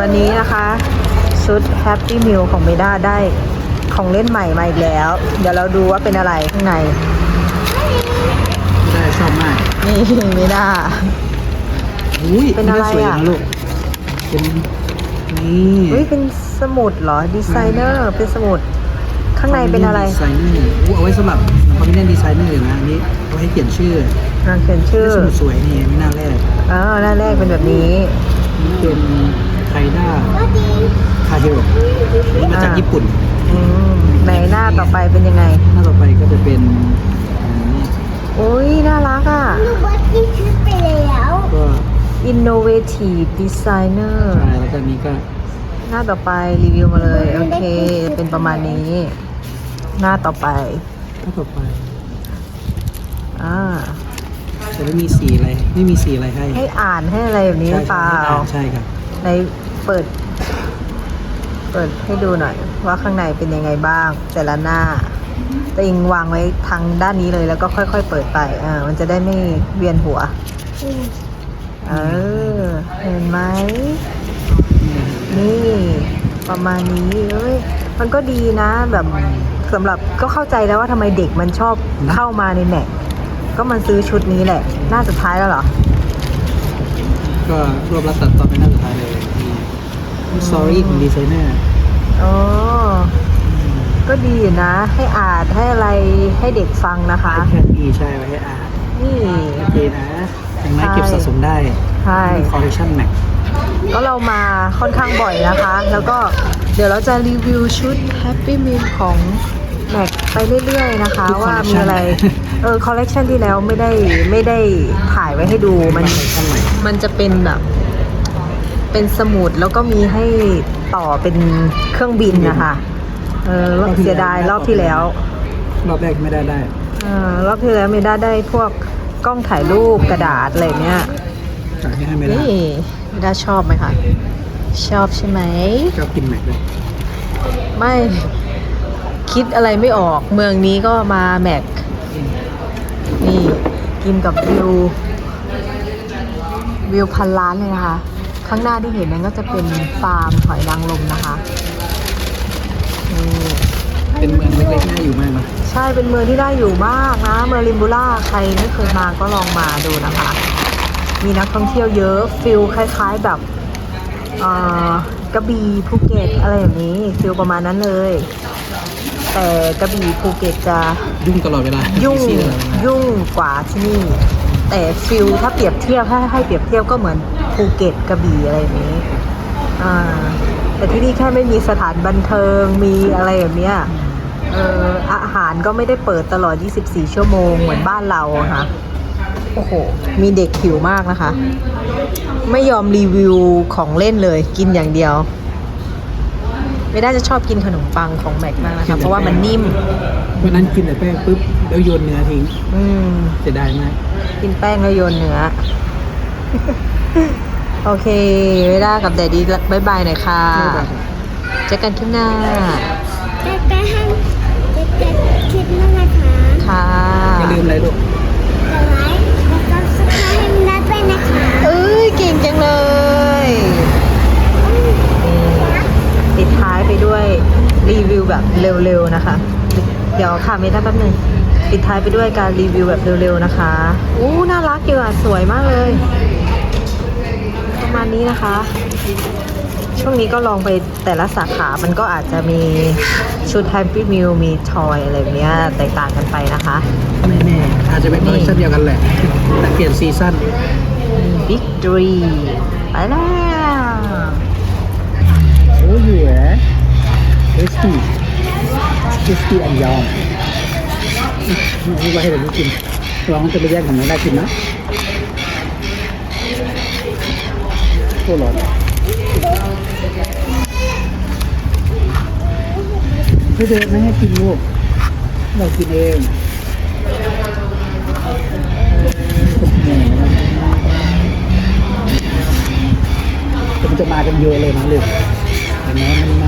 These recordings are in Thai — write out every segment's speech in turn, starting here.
วันนี้นะคะ ชุด Happy Meal ของเมด้าได้ของเล่นใหม่มาอีกแล้ว เดี๋ยวเราดูว่าเป็นอะไรข้างในได้ชอบมากนี่เมด้า อุ้ยเป็นอะไรสวยอะนะลูกเป็นนี่เฮ้ยเป็นสมุดเหรอดีไซเนอร์เป็นสมุด ข้างในเป็นอะไรดีไซเนอร์อู้เอาไว้สำหรับคอมมิชชั่นดีไซเนอร์นะอันนี้เอาไว้ให้เขียนชื่ออ่าเขียนชื่อสมุดสวยนี่ไม่น่าแรกอ่าหน้าแรกเป็นแบบนี้นี่เป็นไค ด้าคาเฮโร่นี่มาจากอ่าญี่ปุ่นอืมในหน้าต่อไปเป็นยังไง หน้าต่อไปก็จะเป็นอันนี้อุ้ยน่ารักอะ ลูกบอสที่ชุดไปแล้ว ก็ Innovative Designer ใช่แล้วก็อันนี้ก็หน้าต่อไปรีวิวมาเลย โอเค เป็นประมาณนี้ หน้าต่อไป หน้าต่อไปอ่า จะไม่มีสีอะไร ไม่มีสีอะไรให้ให้อ่านให้อะไรแบบนี้หรือเปล่า ใช่ใช่ครับ ใน เปิด เปิดให้ดูหน่อย ว่าข้างในเป็นยังไงบ้าง แต่ละหน้าติงวางไว้ทางด้านนี้เลยแล้วก็ค่อย ๆ เปิดไปอ่ามันจะได้ไม่เวียนหัว เออ เห็นไหม นี่ประมาณนี้เอ้ยมันก็ดีนะแบบสำหรับก็เข้าใจแล้วว่าทำไมเด็กมันชอบเข้ามาในแม็กก็มันซื้อชุดนี้แหละ หน้าสุดท้ายแล้วเหรอ ก็รวบรัดตัดตอนเป็นหน้าสุดท้ายเลย นี่ sorry ของดีไซเนอร์อ๋อ ก็ดีอยู่นะ ให้อ่านให้อะไรให้เด็กฟังนะคะแค่ดีใช่ไว้ให้อ่านนี่ โอเคนะอย่างน้อยเก็บสะสมได้ใช่คอลเลคชันแม็กก็เรามาค่อนข้างบ่อยนะคะ แล้วก็เดี๋ยวเราจะรีวิวชุด Happy Meal ของแม็กไปเรื่อยๆนะคะ ว่ามีอะไร เออคอลเลกชันที่แล้วไม่ได้ไม่ได้ถ่ายไว้ให้ดูมันคอลเลคชันใหม่มันจะเป็นแบบ เป็นสมุดแล้วก็มีให้ต่อเป็นเครื่องบินนะคะเออเสียดายรอบที่แล้วรอบแรกไม่ได้ได้เออรอบที่แล้วไม่ได้ได้พวกกล้องถ่ายรูปกระดาษอะไรเนี้ยจากที่ให้ไม่ได้นี่ไม่ได้ชอบไหมคะชอบใช่ไหมก็กินแม็กเลยไม่คิดอะไรไม่ออกเมืองนี้ก็มาแม็กนี่กินกับวิววิวพันล้านเลยนะคะ ข้างหน้าที่เห็นนั้นก็จะเป็นฟาร์มหอยนางรมนะคะนี่เป็นเมืองเล็กๆน่าอยู่มากนะใช่เป็นเมืองที่ได้อยู่มากนะ เมืองริมบูล่าใครไม่เคยมาก็ลองมาดูนะคะ มีนักท่องเที่ยวเยอะฟิลคล้าย ๆแบบเอ่อกระบี่ภูเก็ตอะไรแบบนี้ฟิลประมาณนั้นเลย แต่กระบี่ภูเก็ตจะยุ่งตลอดเวลายุ่ง busy ตลอดเวลายุ่งกว่าที่นี่ แต่ฟิลถ้าเปรียบเทียบถ้ให้เปรียบเทียบก็เหมือนภูเก็ตกระบี่อะไรแบบนี้อ่าแต่ที่นี่แค่ไม่มีสถานบันเทิงมีอะไรแบบเนี้ยเอออาหารก็ไม่ได้เปิดตลอด 24 ชั่วโมงเหมือนบ้านเราค่ะโอ้โห มีเด็กหิวมากนะคะ ไม่ยอมรีวิวของเล่นเลยกินอย่างเดียว ไม่ได้จะชอบกินขนมปังของแม็กมากนะคะเพราะว่ามันนิ่มวันนั้นกินแต่แป้งปุ๊บแล้วโยนเนื้อทิ้งอืมเสียดายมากกินแป้งแล้วโยนเนื้อ โอเคเวลากับแดดดี้บายบายหน่อยค่ะเจอกันคลิปหน้าจะจะให้จะจะคิดมากนะคะ ค่ะ อย่าลืมอะไรลูก กดไลค์แล้วก็สับสไครต์ให้นัดด้วยนะคะ เอ้ย เก่งจังเลยปิดท้ายไปด้วย รีวิวแบบเร็วๆนะคะ เดี๋ยวค่ะไม่ได้แป๊บหนึงปิดท้ายไปด้วยการรีวิวแบบเร็วๆนะคะอู้น่ารักอยู่อะสวยมากเลย ประมาณนี้นะคะ ช่วงนี้ก็ลองไปแต่ละสาขา มันก็อาจจะมีชุด Happy Meal มีทอยอะไรแบบเนี้ยแตกต่างกันไปนะคะไม่แน่อาจจะเป็นคอลเลคชันเดียวกันแหละแต่เปลี่ยนซีซั่น Victory ไปแล้ว โอ้ยอยู่แหวเอส ตี้เอสตี้อันยองนี่ไว้ให้เด็กกินลองจะไปแย่งของมันได้กินนะโคตรร้อนไม่เดินไม่ให้กินลูกเรากินเองแต่มันจะมากันเยอะเลยนะลูกแต่แม้มันมา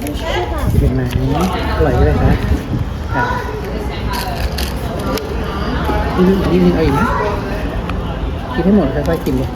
เลยแต่ดูใช่ป่ะเห็นไหมอร่อยเลยคะค่ะนี่นี่นี่เอาอีกไหมกินให้หมดค่อยๆกินเลย